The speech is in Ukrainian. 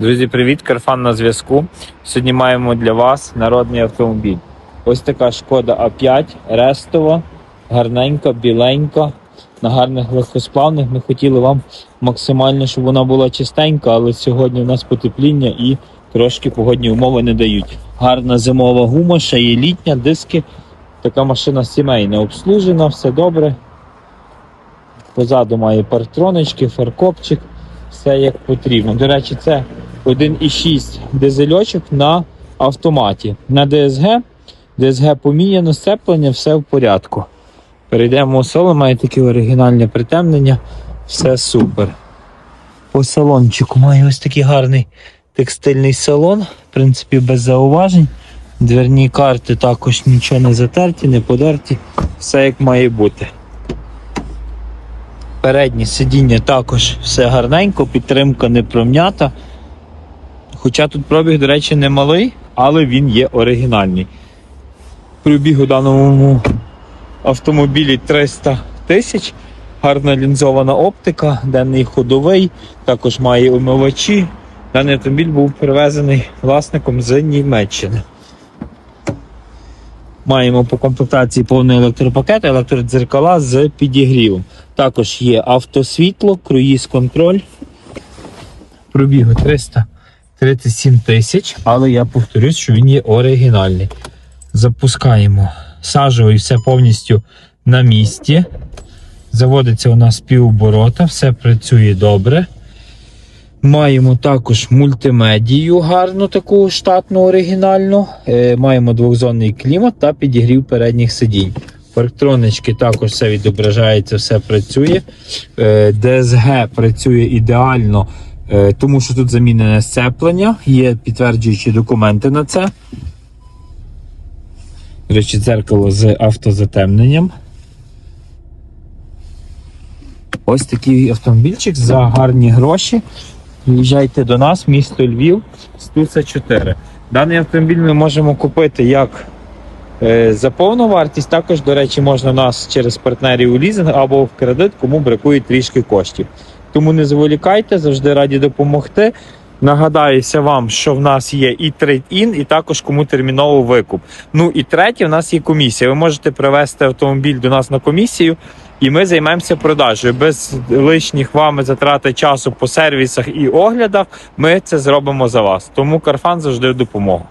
Друзі, привіт! Карфан на зв'язку. Сьогодні маємо для вас народний автомобіль. Ось така шкода А5, рестова, гарненька, біленька, на гарних легкосплавних. Ми хотіли вам максимально, щоб вона була чистенька, але сьогодні у нас потепління і трошки погодні умови не дають. Гарна зимова гума, ще є літня, диски. Така машина сімейна, обслужена, все добре. Позаду має партронички, фаркопчик, все як потрібно. До речі, це 1,6 дизельочок на автоматі. На ДСГ. ДСГ поміняно, сцеплення, все в порядку. Перейдемо у село, має таке оригінальне притемнення. Все супер. По салончику має ось такий гарний текстильний салон, в принципі, без зауважень. Дверні карти також нічого не затерті, не подерті. Все як має бути. Переднє сидіння також все гарненько, підтримка не пром'ята. Хоча тут пробіг, до речі, не малий, але він є оригінальний. Пробіг у даному автомобілі 300 тисяч. Гарна лінзована оптика, денний ходовий, також має умивачі. Даний автомобіль був привезений власником з Німеччини. Маємо по комплектації повний електропакет, електродзеркала з підігрівом. Також є автосвітло, круїз-контроль. Пробігу 337 тисяч, але я повторюсь, що він є оригінальний. Запускаємо сажовий, все повністю на місці. Заводиться у нас півоборота, все працює добре. Маємо також мультимедію гарну, таку штатну оригінальну. Е, маємо двохзонний клімат та підігрів передніх сидінь. Парктронички також все відображається, все працює. Е, ДСГ працює ідеально, тому що тут замінене сцеплення, є підтверджуючі документи на це. До речі, дзеркало з автозатемненням. Ось такий автомобільчик за гарні гроші. Приїжджайте до нас, місто Львів, Стуса 4. Даний автомобіль ми можемо купити як е, за повну вартість, також, до речі, можна нас через партнерів у лізинг або в кредит, кому бракує трішки коштів. Тому не зволікайте, завжди раді допомогти. Нагадаюся вам, що в нас є і трейд-ін, і також кому терміново викуп. Ну і третє, в нас є комісія. Ви можете привезти автомобіль до нас на комісію, і ми займемося продажею. Без лишніх вами затрати часу по сервісах і оглядах. Ми це зробимо за вас. Тому Карфан завжди в допомогу.